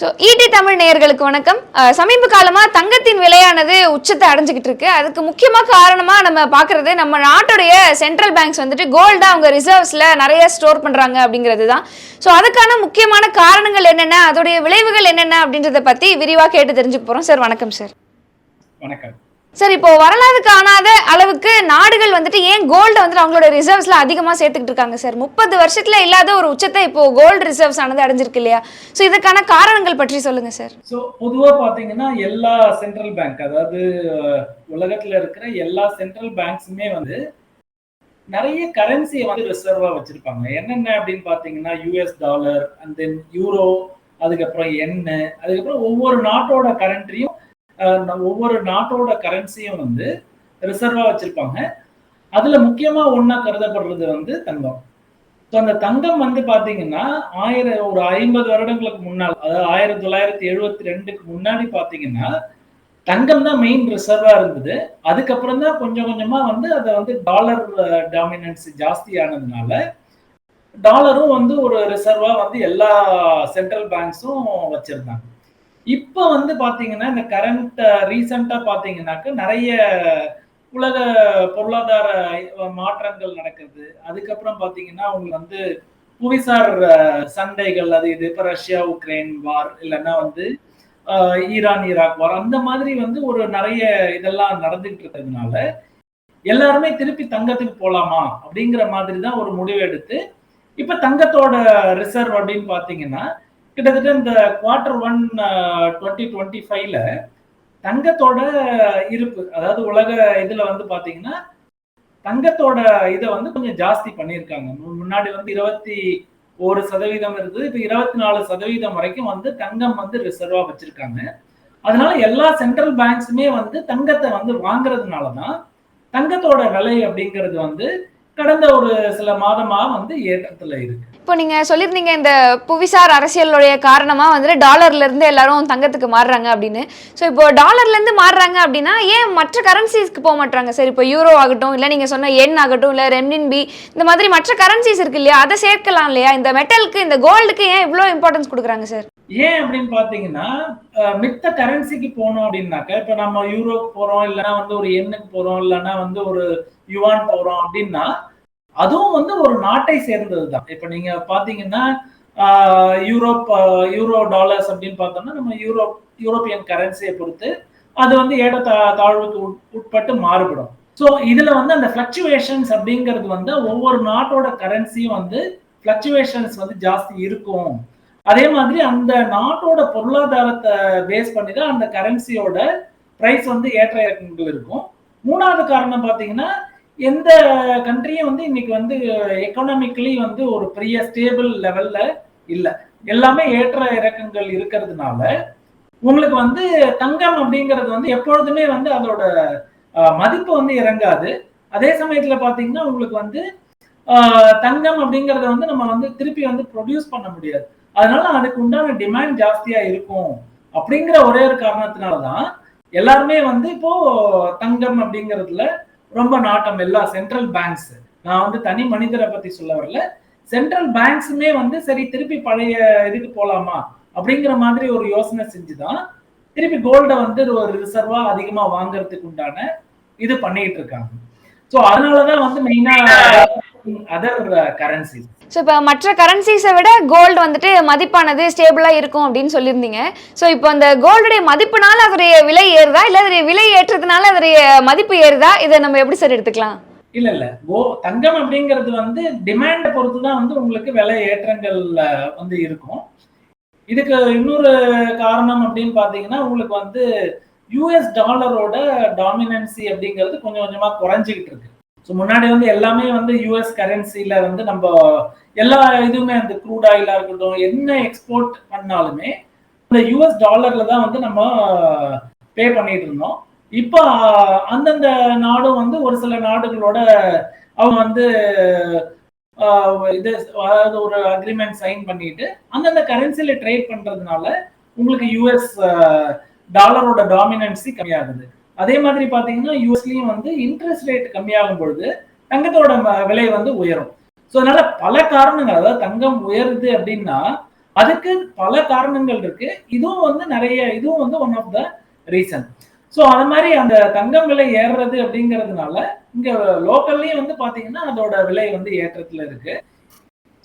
So ED Tamil நேயர்களுக்கு வணக்கம். சமீப காலமாக தங்கத்தின் விலையானது உச்சத்தை அடைஞ்சுக்கிட்டு இருக்கு. அதுக்கு முக்கியமாக காரணமாக நம்ம பார்க்குறது நம்ம நாட்டுடைய சென்ட்ரல் பேங்க்ஸ் வந்துட்டு கோல்டாக அவங்க ரிசர்வ்ஸில் நிறைய ஸ்டோர் பண்ணுறாங்க அப்படிங்கிறது தான். ஸோ அதுக்கான முக்கியமான காரணங்கள் என்னென்ன? அதோடைய விளைவுகள் என்னென்ன அப்படின்றத பற்றி விரிவாக கேட்டு தெரிஞ்சுக்க போகிறோம் சார் வணக்கம் சார் வணக்கம். சார் இப்போ வரலாறு காணாத அளவுக்கு நாடுகள் வந்துட்டு ஏன் கோல்டை வந்துட்டு அவங்களோட ரிசர்வ்ஸ்ல அதிகமா சேர்த்துக்கிட்டு இருக்காங்க சார் முப்பது வருஷத்துல இல்லாத ஒரு உச்சத்தை இப்போ கோல்டு ரிசர்வ்ஸ் ஆனது அடைஞ்சிருக்கு இல்லையா? ஸோ இதுக்கான காரணங்கள் பற்றி சொல்லுங்க சார் ஸோ பொதுவாக பார்த்தீங்கன்னா எல்லா சென்ட்ரல் பேங்க் அதாவது உலகத்துல இருக்கிற எல்லா சென்ட்ரல் பேங்க்ஸுமே வந்து நிறைய கரன்சியை வந்து ரிசர்வா வச்சிருப்பாங்க. என்னென்ன அப்படின்னு பார்த்தீங்கன்னா US dollar and then euro அதுக்கப்புறம் என்ன அதுக்கப்புறம் ஒவ்வொரு நாட்டோட கரண்ட்ரியும் ஒவ்வொரு நாட்டோட கரன்சியும் வந்து ரிசர்வா வச்சிருப்பாங்க. அதுல முக்கியமா ஒன்னா கருதப்படுறது வந்து தங்கம். ஸோ அந்த தங்கம் வந்து பாத்தீங்கன்னா ஆயிரம் ஒரு ஐம்பது வருடங்களுக்கு முன்னால் அதாவது ஆயிரத்தி தொள்ளாயிரத்தி எழுபத்தி ரெண்டுக்கு முன்னாடி பாத்தீங்கன்னா தங்கம் தான் மெயின் ரிசர்வா இருந்தது. அதுக்கப்புறம் தான் கொஞ்சம் கொஞ்சமா வந்து அதை வந்து டாலர் டாமினன்ஸ் ஜாஸ்தி ஆனதுனால டாலரும் வந்து ஒரு ரிசர்வா வந்து எல்லா சென்ட்ரல் பேங்க்ஸும் வச்சிருந்தாங்க. இப்போ வந்து பாத்தீங்கன்னா இந்த கரண்ட் ரீசெண்டா பாத்தீங்கன்னாக்க நிறைய உலக பொருளாதார மாற்றங்கள் நடக்குது. அதுக்கப்புறம் பாத்தீங்கன்னா அவங்களுக்கு வந்து புவிசார் சண்டைகள் அது இது இப்ப ரஷ்யா உக்ரைன் வார் இல்லைன்னா வந்து ஈரான் ஈராக் வார் அந்த மாதிரி வந்து ஒரு நிறைய இதெல்லாம் நடந்துகிட்டு இருக்கிறதுனால எல்லாருமே திருப்பி தங்கத்துக்கு போலாமா அப்படிங்கிற மாதிரி தான் ஒரு முடிவு எடுத்து இப்ப தங்கத்தோட ரிசர்வ் அப்படின்னு பாத்தீங்கன்னா கிட்டத்தட்ட இந்த குவார்டர் ஒன் டுவெண்ட்டி டுவெண்ட்டி ஃபைவ்ல தங்கத்தோட இருப்பு அதாவது உலக இதுல வந்து பாத்தீங்கன்னா தங்கத்தோட இதை வந்து கொஞ்சம் ஜாஸ்தி பண்ணியிருக்காங்க. முன்னாடி வந்து இருபத்தி ஒரு சதவீதம் இருந்தது இப்போ இருபத்தி நாலு சதவீதம் வரைக்கும் வந்து தங்கம் வந்து ரிசர்வா வச்சிருக்காங்க. அதனால எல்லா சென்ட்ரல் பேங்க்ஸுமே வந்து தங்கத்தை வந்து வாங்குறதுனாலதான் தங்கத்தோட விலை அப்படிங்கிறது வந்து கடந்த ஒரு சில மாதமா வந்து ஏற்றத்துல இருக்கு. இப்போ நீங்க சொல்லியிருந்தீங்க இந்த புவிசார் அரசியலுடைய காரணமா வந்து டாலர்ல இருந்து எல்லாரும் தங்கத்துக்கு மாறுறாங்க அப்படின்னு. ஸோ இப்போ டாலர்ல இருந்து மாறுறாங்க அப்படின்னா ஏன் மற்ற கரன்சிஸ்க்கு போக மாட்டாங்க சார் இப்போ யூரோ ஆகட்டும் இல்லை நீங்க சொன்ன எண் ஆகட்டும் இல்லை ரெம்னின்பி இந்த மாதிரி மற்ற கரன்சிஸ் இருக்கு இல்லையா? அதை சேர்க்கலாம் இல்லையா? இந்த மெட்டலுக்கு இந்த கோல்டுக்கு ஏன் இவ்வளோ இம்பார்ட்டன்ஸ் கொடுக்குறாங்க சார் ஏன் அப்படின்னு பாத்தீங்கன்னா மித்த கரன்சிக்கு போனோம் அப்படின்னாக்க இப்ப நம்ம யூரோக்கு போறோம் இல்லைன்னா வந்து ஒரு எண்ணுக்கு போறோம் இல்லைன்னா வந்து ஒரு யுவான் போறோம் அப்படின்னா அதுவும் வந்து ஒரு நாட்டை சேர்ந்தது தான் இப்ப நீங்க பாத்தீங்கன்னா யூரோப் யூரோ டாலர்ஸ் அப்படின்னு பார்த்தோம்னா நம்ம யூரோப் யூரோப்பியன் கரன்சியை பொறுத்து அது வந்து ஏட தாழ்வுக்கு உட்- உட்பட்டு மாறுபடும். ஸோ இதுல வந்து அந்த ஃபிளக்சுவேஷன்ஸ் அப்படிங்கிறது வந்து ஒவ்வொரு நாட்டோட கரன்சியும் வந்து ஃபிளக்சுவேஷன்ஸ் வந்து ஜாஸ்தி இருக்கும். அதே மாதிரி அந்த நாட்டோட பொருளாதாரத்தை பேஸ் பண்ணி தான் அந்த கரன்சியோட ப்ரைஸ் வந்து ஏற்ற இறக்கங்கள் இருக்கும். மூணாவது காரணம் பார்த்தீங்கன்னா எந்த கண்ட்ரியும் வந்து இன்னைக்கு வந்து எக்கனாமிக்கலி வந்து ஒரு பெரிய ஸ்டேபிள் லெவல்ல இல்லை. எல்லாமே ஏற்ற இறக்கங்கள் இருக்கிறதுனால உங்களுக்கு வந்து தங்கம் அப்படிங்கிறது வந்து எப்பொழுதுமே வந்து அதோட மதிப்பு வந்து இறங்காது. அதே சமயத்துல பாத்தீங்கன்னா உங்களுக்கு வந்து தங்கம் அப்படிங்கறத வந்து நம்ம வந்து திருப்பி வந்து ப்ரொடியூஸ் பண்ண முடியாது. அதனால அதுக்கு உண்டான டிமாண்ட் ஜாஸ்தியா இருக்கும் அப்படிங்கிற ஒரே ஒரு காரணத்தினாலதான் எல்லாருமே வந்து இப்போ தங்கம் அப்படிங்கிறதுல ரொம்ப நாட்டம். எல்லா சென்ட்ரல் பேங்க்ஸ் நான் வந்து தனி மனிதரை பத்தி சொல்ல வரல. சென்ட்ரல் பேங்க்ஸுமே வந்து சரி திருப்பி பழைய இதுக்கு போலாமா அப்படிங்கிற மாதிரி ஒரு யோசனை செஞ்சுதான் திருப்பி கோல்டை வந்து ஒரு ரிசர்வா அதிகமா வாங்குறதுக்கு உண்டான இது பண்ணிட்டு இருக்காங்க. ஸோ அதனாலதான் வந்து மெயினா அதர் கரன்சிஸ் ஸோ இப்போ மற்ற கரன்சிஸை விட கோல்டு வந்துட்டு மதிப்பானது ஸ்டேபிளாக இருக்கும் அப்படின்னு சொல்லியிருந்தீங்க. ஸோ இப்போ அந்த கோல்டுடைய மதிப்புனால அதோடைய விலை ஏறுதா? இல்லை அதோடைய விலை ஏற்றதுனால அதோடைய மதிப்பு ஏறுதா? இதை நம்ம எப்படி சார் எடுத்துக்கலாம்? இல்ல இல்ல. கோ தங்கம் அப்படிங்கிறது வந்து டிமாண்டை பொறுத்து தான் வந்து உங்களுக்கு விலை ஏற்றங்கள் வந்து இருக்கும். இதுக்கு இன்னொரு காரணம் அப்படின்னு பாத்தீங்கன்னா உங்களுக்கு வந்து யூஎஸ் டாலரோட டாமினன்சி அப்படிங்கிறது கொஞ்சம் கொஞ்சமா குறைஞ்சிக்கிட்டு இருக்கு. ஸோ முன்னாடி வந்து எல்லாமே வந்து யூஎஸ் கரன்சில வந்து நம்ம எல்லா இதுவுமே அந்த க்ரூட் ஆயிலா இருக்கட்டும் என்ன எக்ஸ்போர்ட் பண்ணாலுமே இந்த யூஎஸ் டாலர்ல தான் வந்து நம்ம பே பண்ணிட்டு இருந்தோம். இப்போ அந்தந்த நாடும் வந்து ஒரு சில நாடுகளோட அவங்க வந்து இது அதாவது ஒரு அக்ரிமெண்ட் சைன் பண்ணிட்டு அந்தந்த கரன்சில ட்ரேட் பண்றதுனால உங்களுக்கு யூஎஸ் டாலரோட டாமினன்சி கம்மியாகுது. அதே மாதிரி பாத்தீங்கன்னா யூஎஸ்லயும் வந்து இன்ட்ரெஸ்ட் ரேட் கம்மியாகும் பொழுது தங்கத்தோட விலை வந்து உயரும். ஸோ அதனால பல காரணங்கள் அதாவது தங்கம் உயருது அப்படின்னா அதுக்கு பல காரணங்கள் இருக்கு. இதுவும் வந்து நிறைய இதுவும் வந்து one of the reason so அது மாதிரி அந்த தங்கம் விலை ஏறுறது அப்படிங்கிறதுனால இங்க லோக்கல்லையும் வந்து பாத்தீங்கன்னா அதோட விலை வந்து ஏற்றத்துல இருக்கு.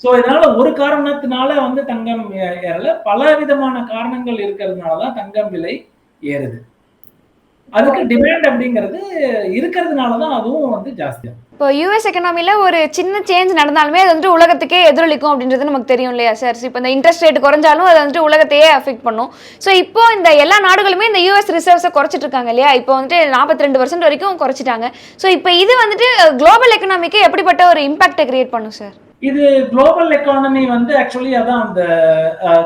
ஸோ இதனால ஒரு காரணத்தினால வந்து தங்கம் ஏறல. பல விதமான காரணங்கள் இருக்கிறதுனால தான் தங்கம் விலை ஏறுது. அதுக்கு டிமாண்ட் அப்படிங்கிறது இருக்கிறதுனால தான் அதுவும் வந்து ஜாஸ்தியாகும் இப்போ யூஎஸ் எக்கனாமியில் ஒரு சின்ன சேஞ்ச் நடந்தாலுமே அது வந்துட்டு உலகத்துக்கே எதிரொலிக்கும் அப்படின்றது நமக்கு தெரியும் இல்லையா சார் இப்போ இந்த இன்ட்ரெஸ்ட் ரேட் குறைஞ்சாலும் அது வந்துட்டு உலகத்தையே அஃபெக்ட் பண்ணும். ஸோ இப்போ இந்த எல்லா நாடுகளுமே இந்த யூஎஸ் ரிசர்வ்ஸை குறைச்சிட்டு இருக்காங்க இல்லையா? இப்போ வந்துட்டு நாற்பத்தி ரெண்டு பர்சன்ட் வரைக்கும் குறைச்சிட்டாங்க. ஸோ இப்போ இது வந்துட்டு குளோபல் எக்கனாமிக்கு எப்படிப்பட்ட ஒரு இம்பாக்டை கிரியேட் பண்ணும் சார் இது குளோபல் எக்கானமி வந்து ஆக்சுவலி அதான் அந்த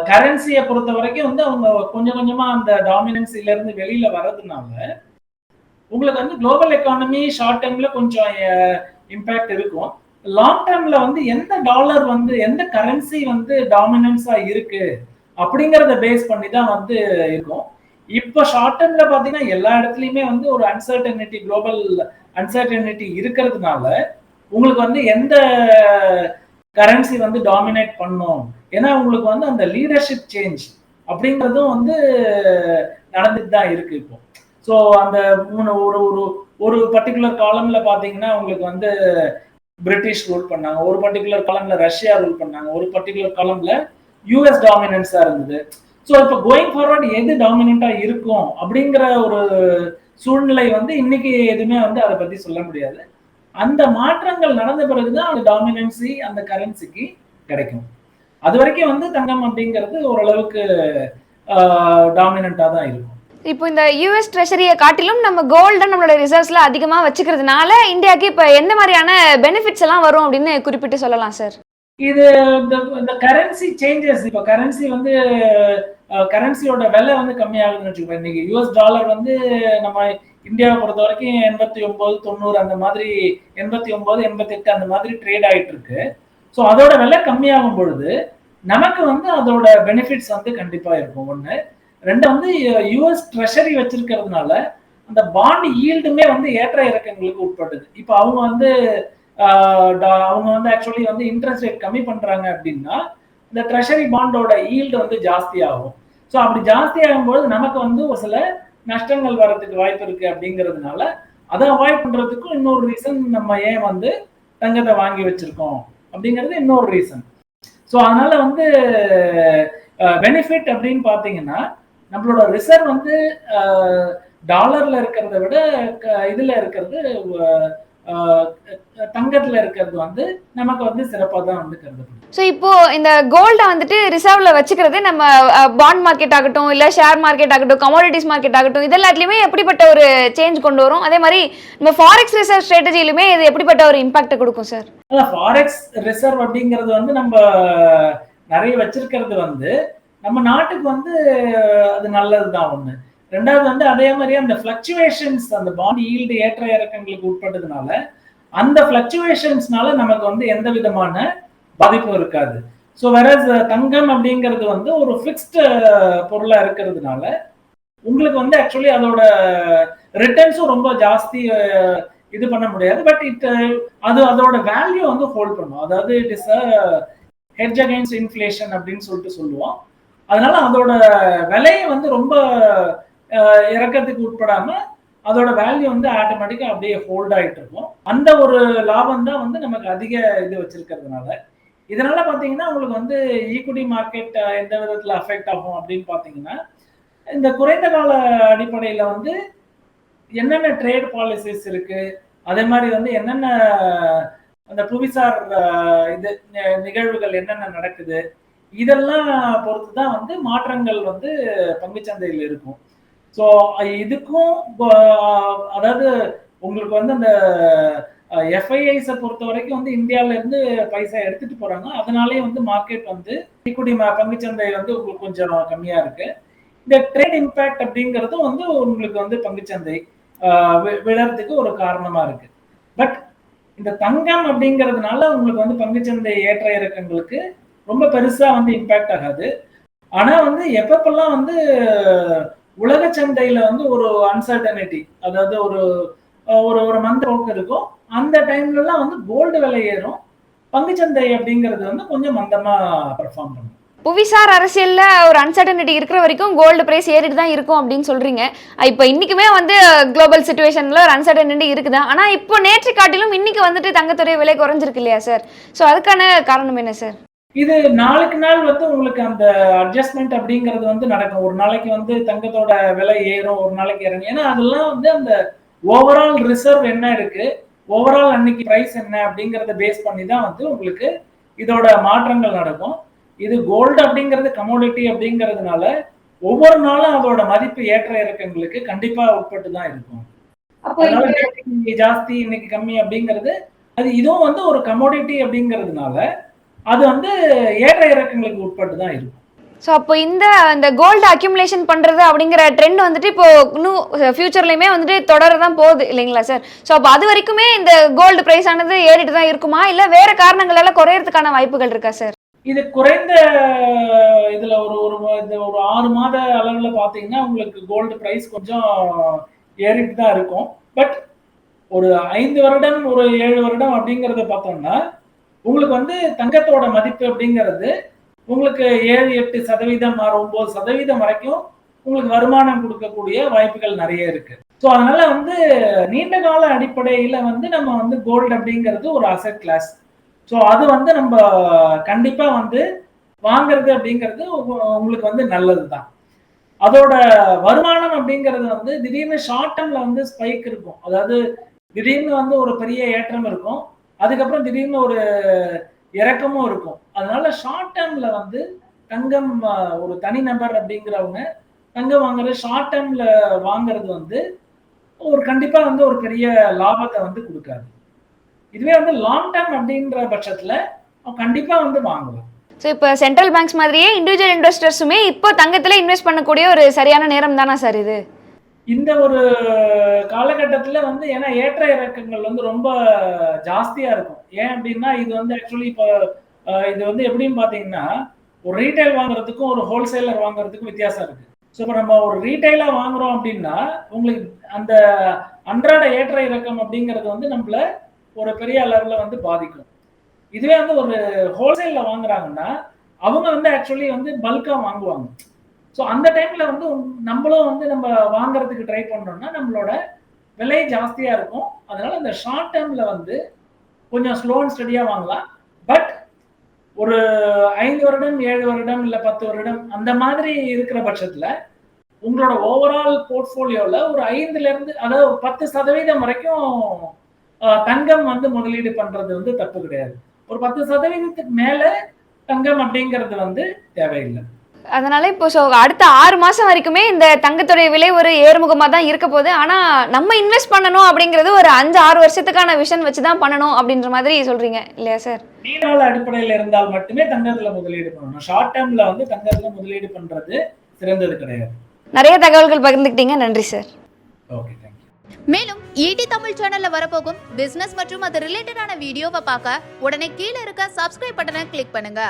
கரன்சியை பொறுத்த வரைக்கும் வந்து அவங்க கொஞ்சம் கொஞ்சமா அந்த டாமினன்சில இருந்து வெளியில வர்றதுனால உங்களுக்கு வந்து குளோபல் எக்கானமி ஷார்ட் டைம்ல கொஞ்சம் இம்பேக்ட் இருக்கும். லாங் டேர்ம்ல வந்து எந்த டாலர் வந்து எந்த கரன்சி வந்து டாமினன்ஸா இருக்கு அப்படிங்கறத பேஸ் பண்ணி தான் வந்து இருக்கும். இப்போ ஷார்ட் டேர்ம்ல பாத்தீங்கன்னா எல்லா இடத்துலயுமே வந்து ஒரு அன்சர்டனிட்டி குளோபல் அன்சர்டனிட்டி இருக்கிறதுனால உங்களுக்கு வந்து எந்த கரன்சி வந்து டாமினேட் பண்ணும். ஏன்னா உங்களுக்கு வந்து அந்த லீடர்ஷிப் சேஞ்ச் அப்படிங்கிறதும் வந்து நடந்துட்டு தான் இருக்கு இப்போ. ஸோ அந்த மூணு ஒரு ஒரு ஒரு பர்டிகுலர் காலம்ல பாத்தீங்கன்னா உங்களுக்கு வந்து பிரிட்டிஷ் ரூல் பண்ணாங்க. ஒரு பர்டிகுலர் காலம்ல ரஷ்யா ரூல் பண்ணாங்க. ஒரு பர்டிகுலர் காலம்ல யூஎஸ் டாமினன்ஸா இருந்தது. ஸோ இப்போ கோயிங் ஃபார்வர்ட் எது டாமினண்டா இருக்கும் அப்படிங்கிற ஒரு சூழ்நிலை வந்து இன்னைக்கு எதுவுமே வந்து அதை பத்தி சொல்ல முடியாது. அந்த மாற்றங்கள் நடந்த பிறகுதான் அந்த டாமினன்சி அந்த கரன்சிக்கு கிடைக்கும். அது வரைக்கும் வந்து தங்கம் அப்படிங்கிறது ஓரளவுக்கு டாமினண்டா தான் இருக்கும். இப்போ இந்த யூஎஸ் ட்ரெஷரியை காட்டிலும் நம்ம கோல்டை நம்மளோட ரிசர்வ்ஸில் அதிகமாக வச்சுக்கிறதுனால இந்தியாவுக்கு இப்போ எந்த மாதிரியான பெனிஃபிட்ஸ் எல்லாம் வரும் அப்படின்னு குறிப்பிட்டு சொல்லலாம் சார் இது இந்த இந்த கரன்சி சேஞ்சஸ் இப்போ கரன்சி வந்து கரன்சியோட விலை வந்து கம்மியாகுதுன்னு வச்சுக்கோங்க. இன்னைக்கு யூஎஸ் டாலர் வந்து நம்ம இந்தியாவை பொறுத்த வரைக்கும் எண்பத்தி ஒன்பது தொண்ணூறு அந்த மாதிரி எண்பத்தி ஒன்பது எண்பத்தி எட்டு அந்த மாதிரி ட்ரேட் ஆயிட்டு இருக்கு ஸோ அதோட விலை கம்மியாகும் பொழுது நமக்கு வந்து அதோட பெனிஃபிட்ஸ் வந்து கண்டிப்பா இருக்கும். ஒண்ணு ரெண்டு வந்து யூஎஸ் ட்ரெஷரி வச்சிருக்கிறதுனால அந்த பாண்ட் ஈல்டுமே வந்து ஏற்ற இறக்கங்களுக்கு உட்பட்டுது. இப்போ அவங்க வந்து அவங்க வந்து ஆக்சுவலி வந்து இன்ட்ரெஸ்ட் ரேட் கம்மி பண்றாங்க அப்படின்னா இந்த ட்ரெஷரி பாண்டோட ஈல்டு வந்து ஜாஸ்தி ஆகும் ஸோ அப்படி ஜாஸ்தி ஆகும்போது நமக்கு வந்து ஒரு சில நஷ்டங்கள் வர்றதுக்கு வாய்ப்பு இருக்கு அப்படிங்கிறதுனால அதை அவாய்ட் பண்றதுக்கும் இன்னொரு ரீசன் நம்ம ஏன் வந்து தங்கத்தை வாங்கி வச்சிருக்கோம் அப்படிங்கிறது இன்னொரு ரீசன் ஸோ அதனால வந்து பெனிஃபிட் அப்படின்னு பார்த்தீங்கன்னா நம்மளோட ரிசர்வ் வந்து டாலர்ல இருக்கிறத விட க- இதுல இருக்கிறது தங்கத்துல இருக்கிறது வந்து நமக்கு வந்து சிறப்பாக தான் வந்து கருதப்படுது ஸோ இப்போ இந்த கோல்டை வந்துட்டு ரிசர்வ்ல வச்சுக்கிறது நம்ம பாண்ட் மார்க்கெட் ஆகட்டும் இல்லை ஷேர் மார்க்கெட் ஆகட்டும் கமாடிட்டிஸ் மார்க்கெட் ஆகட்டும் இது எல்லாத்துலேயுமே எப்படிப்பட்ட ஒரு சேஞ்ச் கொண்டு வரும்? அதே மாதிரி நம்ம ஃபாரெக்ஸ் ரிசர்வ் ஸ்ட்ராட்டஜிலுமே இது எப்படிப்பட்ட ஒரு இம்பாக்டை கொடுக்கும் சார் ஃபாரெக்ஸ் ரிசர்வ் அப்படிங்கிறது வந்து நம்ம நிறைய வச்சிருக்கிறது வந்து நம்ம நாட்டுக்கு வந்து அது நல்லது தான் ஒண்ணு. ரெண்டாவது வந்து அதே மாதிரி அந்த ஃபிளக்சுவேஷன்ஸ் அந்த பாண்ட் ஈல்டு ஏற்ற இறக்கங்களுக்கு உட்பட்டதுனால அந்த ஃபிளக்சுவேஷன்ஸ்னால நமக்கு வந்து எந்த விதமான பாதிப்பும் இருக்காது. ஸோ வேற தங்கம் அப்படிங்கிறது வந்து ஒரு ஃபிக்ஸ்டு பொருளாக இருக்கிறதுனால உங்களுக்கு வந்து ஆக்சுவலி அதோட ரிட்டர்ன்ஸும் ரொம்ப ஜாஸ்தி இது பண்ண முடியாது. பட் இட் அது அதோட வேல்யூ வந்து ஹோல்ட் பண்ணும். அதாவது it is a hedge against inflation அப்படின்னு சொல்லிட்டு சொல்லுவோம். அதனால அதோட விலையை வந்து ரொம்ப இறக்கத்துக்கு உட்படாம அதோட வேல்யூ வந்து ஆட்டோமேட்டிக்கா அப்படியே ஹோல்ட் ஆயிட்டு இருக்கும். அந்த ஒரு லாபம் தான் வந்து நமக்கு அதிக இது வச்சிருக்கிறதுனால. இதனால பார்த்தீங்கன்னா உங்களுக்கு வந்து ஈக்குவிட்டி மார்க்கெட் எந்த விதத்தில் அஃபெக்ட் ஆகும் அப்படின்னு பார்த்தீங்கன்னா இந்த குறைந்த கால அடிப்படையில் வந்து என்னென்ன ட்ரேட் பாலிசிஸ் இருக்கு அதே மாதிரி வந்து என்னென்ன அந்த புவிசார் இது நிகழ்வுகள் என்னென்ன நடக்குது இதெல்லாம் பொறுத்து தான் வந்து மாற்றங்கள் வந்து பங்குச்சந்தையில் இருக்கும். ஸோ இதுக்கும் அதாவது உங்களுக்கு வந்து அந்த எஃப்ஐஐஸை பொறுத்த வரைக்கும் வந்து இந்தியாவில இருந்து பைசா எடுத்துட்டு போறாங்க. அதனாலே வந்து மார்க்கெட் வந்து ஈக்குடி பங்குச்சந்தை வந்து உங்களுக்கு கொஞ்சம் கம்மியா இருக்கு. இந்த ட்ரேட் இம்பேக்ட் அப்படிங்கிறதும் வந்து உங்களுக்கு வந்து பங்குச்சந்தை வி- விழறதுக்கு ஒரு காரணமா இருக்கு. பட் இந்த தங்கம் அப்படிங்கிறதுனால உங்களுக்கு வந்து பங்குச்சந்தை ஏற்ற இறக்கங்களுக்கு ரொம்ப பெருசா வந்து இம்பேக்ட் ஆகாது. ஆனா வந்து எப்பப்பெல்லாம் வந்து உலக சந்தையில வந்து ஒரு அன்சர்டனிட்டி அதாவது ஒரு ஒரு ஒரு மந்த போக்கு இருக்கும். அந்த டைம்ல வந்து கோல்டு விலை ஏறும். பங்குச்சந்தை அப்படிங்கிறது வந்து கொஞ்சம் மந்தமா பெர்ஃபார்ம் பண்ணும். புவிசார் அரசியல்ல ஒரு அன்சர்டனிட்டி இருக்கிற வரைக்கும் கோல்டு பிரைஸ் ஏறிட்டு தான் இருக்கும் அப்படின்னு சொல்றீங்க. இப்போ இன்னைக்குமே வந்து குளோபல் சுச்சுவேஷன்ல ஒரு அன்சர்டனிட்டி இருக்குதா? ஆனா இப்போ நேற்று காட்டிலும் இன்னைக்கு வந்துட்டு தங்கத்துறை விலை குறைஞ்சிருக்கு இல்லையா சார் ஸோ அதுக்கான காரணம் என்ன சார் இது நாளுக்கு நாள் வந்து உங்களுக்கு அந்த அட்ஜஸ்ட்மெண்ட் அப்படிங்கிறது வந்து நடக்கும். ஒரு நாளைக்கு வந்து தங்கத்தோட விலை ஏறும் ஒரு நாளைக்கு இறங்கும் ஏன்னா அதெல்லாம் வந்து அந்த ஓவரால் ரிசர்வ் என்ன இருக்கு ஓவரால் அன்னைக்கு பிரைஸ் என்ன அப்படிங்கறத பேஸ் பண்ணி தான் வந்து உங்களுக்கு இதோட மாற்றங்கள் நடக்கும். இது கோல்டு அப்படிங்கிறது கமோடிட்டி அப்படிங்கிறதுனால ஒவ்வொரு நாளும் அதோட மதிப்பு ஏற்ற இறக்கங்களுக்கு கண்டிப்பா உட்பட்டு தான் இருக்கும். ஜாஸ்தி இன்னைக்கு கம்மி அப்படிங்கிறது அது இதுவும் வந்து ஒரு கமோடிட்டி அப்படிங்கிறதுனால அது வந்து ஏற்ற இறக்கங்களுக்கு உட்பட்டு தான் இருக்கும். ஸோ அப்போ இந்த இந்த கோல்டு அக்யூமுலேஷன் பண்ணுறது அப்படிங்கிற ட்ரெண்ட் வந்துட்டு இப்போ இன்னும் ஃபியூச்சர்லையுமே வந்துட்டு தொடர தான் போகுது இல்லைங்களா சார் ஸோ அப்போ அது வரைக்குமே இந்த கோல்டு ப்ரைஸ் ஆனது ஏறிட்டு தான் இருக்குமா? இல்லை வேற காரணங்களால குறையறதுக்கான வாய்ப்புகள் இருக்கா சார் இது குறைந்த இதுல ஒரு ஒரு ஒரு ஆறு மாத அளவுல பாத்தீங்கன்னா உங்களுக்கு கோல்டு பிரைஸ் கொஞ்சம் ஏறிட்டு தான் இருக்கும். பட் ஒரு ஐந்து வருடம் ஒரு ஏழு வருடம் அப்படிங்கறத பார்த்தோம்னா உங்களுக்கு வந்து தங்கத்தோட மதிப்பு அப்படிங்கிறது உங்களுக்கு ஏழு எட்டு சதவீதம் ஒன்பது சதவீதம் வரைக்கும் உங்களுக்கு வருமானம் கொடுக்கக்கூடிய வாய்ப்புகள் நிறைய இருக்கு. ஸோ அதனால வந்து நீண்ட கால அடிப்படையில வந்து நம்ம வந்து கோல்டு அப்படிங்கிறது ஒரு அசெட் கிளாஸ் ஸோ அது வந்து நம்ம கண்டிப்பா வந்து வாங்குறது அப்படிங்கிறது உங்களுக்கு வந்து நல்லது தான் அதோட வருமானம் அப்படிங்கிறது வந்து திடீர்னு ஷார்ட் டேர்ம்ல வந்து ஸ்பைக் இருக்கும். அதாவது திடீர்னு வந்து ஒரு பெரிய ஏற்றம் இருக்கும். அதுக்கப்புறம் திடீர்னு ஒரு இறக்கமும் இருக்கும். அதனால ஷார்ட் டேர்ம்ல வந்து தங்கம் ஒரு ஒரு தனிநபர் அப்படிங்கிறவங்க தங்கம் வாங்குறது ஷார்ட் டேர்ம்ல வாங்குறது வந்து ஒரு கண்டிப்பா வந்து ஒரு பெரிய லாபத்தை வந்து கொடுக்காது. இதுவே வந்து லாங் டேர்ம் அப்படின்ற பட்சத்துல அவன் கண்டிப்பா வந்து வாங்குவான். ஸோ இப்போ சென்ட்ரல் பேங்க்ஸ் மாதிரியே இண்டிவிஜுவல் இன்வெஸ்டர்ஸுமே இப்போ தங்கத்தில் இன்வெஸ்ட் பண்ணக்கூடிய ஒரு சரியான நேரம் தானா சார் இது? இந்த ஒரு காலகட்டத்தில் வந்து ஏன்னா ஏற்ற இறக்கங்கள் வந்து ரொம்ப ஜாஸ்தியாக இருக்கும். ஏன் அப்படின்னா இது வந்து ஆக்சுவலி இப்போ இது வந்து எப்படின்னு பார்த்தீங்கன்னா ஒரு ரீட்டைல் வாங்குறதுக்கும் ஒரு ஹோல்சேலர் வாங்குறதுக்கும் வித்தியாசம் இருக்கு. ஸோ இப்போ நம்ம ஒரு ரீட்டைலாக வாங்குறோம் அப்படின்னா உங்களுக்கு அந்த அன்றாட ஏற்ற இறக்கம் அப்படிங்கிறது வந்து நம்மள ஒரு பெரிய அளவில் வந்து பாதிக்கும். இதுவே வந்து ஒரு ஹோல்சேலில் வாங்குறாங்கன்னா அவங்க வந்து ஆக்சுவலி வந்து பல்காக வாங்குவாங்க. ஸோ அந்த டைம்ல வந்து நம்மளும் வந்து நம்ம வாங்குறதுக்கு ட்ரை பண்ணோம்னா நம்மளோட விலை ஜாஸ்தியா இருக்கும். அதனால இந்த ஷார்ட் டேர்ம்ல வந்து கொஞ்சம் ஸ்லோ அண்ட் ஸ்டடியா வாங்கலாம். பட் ஒரு ஐந்து வருடம் ஏழு வருடம் இல்ல பத்து வருடம் அந்த மாதிரி இருக்கிற பட்சத்துல உங்களோட ஓவரால் போர்ட்ஃபோலியோவில் ஒரு ஐந்துல இருந்து அதாவது ஒரு பத்து சதவீதம் வரைக்கும் தங்கம் வந்து முதலீடு பண்றது வந்து தப்பு கிடையாது. ஒரு பத்து சதவீதத்துக்கு மேல தங்கம் அப்படிங்கிறது வந்து தேவையில்லை. அதனால இப்போ ஸோ அடுத்த ஆறு மாசம் வரைக்குமே இந்த தங்கத்துடைய விலை ஒரு ஏறுமுகமா தான் இருக்க போகுது. ஆனா நம்ம இன்வெஸ்ட் பண்ணணும் அப்படிங்கிறது ஒரு அஞ்சு ஆறு வருஷத்துக்கான விஷன் வச்சு தான் பண்ணணும் அப்படின்ற மாதிரி சொல்றீங்க இல்லையா சார் நீண்ட அடிப்படையில் இருந்தால் மட்டுமே தங்கத்துல முதலீடு பண்ணணும். ஷார்ட் டேர்ம்ல வந்து தங்கத்துல முதலீடு பண்றது சிறந்தது கிடையாது. நிறைய தகவல்கள் பகிர்ந்துக்கிட்டீங்க. நன்றி சார் ஓகே மேலும் ஈடி தமிழ் சேனல்ல வரப்போகும் பிசினஸ் மற்றும் அது ரிலேட்டடான வீடியோவை பார்க்க உடனே கீழே இருக்க சப்ஸ்கிரைப் பட்டனை கிளிக் பண்ணுங்க.